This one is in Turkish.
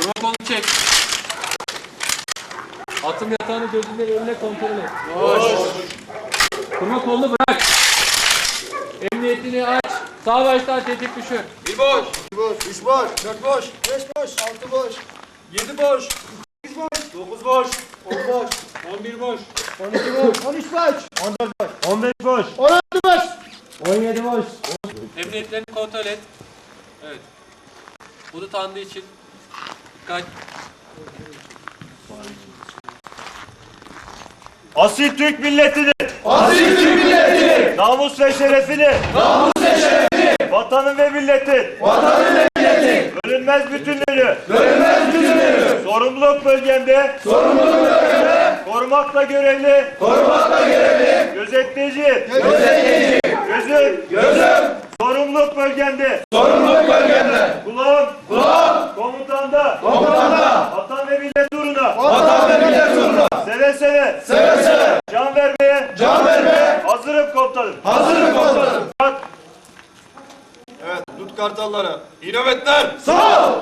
Durma kolu çek. Atın yatağını gözünle önüne kontrol et. Boş. Durma kolunu bırak. Emniyetini aç. Sağ baştan tetik düşür. Bir boş. İki boş. Üç boş. Dört boş. Beş boş. Altı boş. Yedi boş. Sekiz boş. Dokuz boş. On boş. On bir boş. On iki boş. On üç boş. On dört boş. On beş boş. On altı boş. On yedi boş. Emniyetlerini kontrol et. Evet. Bunu tanıdığı için dikkat. Asil Türk milletini. Asil Türk milletini. Namus ve şerefini. Namus ve şerefini. Vatanın ve milletin. Vatanın ve milletin. Bölünmez bütünlüğünü. Bölünmez bütünlüğünü. Sorumluluk bölgemde. Sorumluluk bölgemde. Korumakla görevli. Korumakla görevli. Gözetleyici. Gözetleyici. Gözüm. Gözüm. Sorumluluk bölgemde. Sorumluluk bölgemde. Seve. Can vermeye. Can vermeye. Hazırım komutanım. Hazırım komutanım. Evet. Tut kartalları. İyi nöbetler. Sağ ol.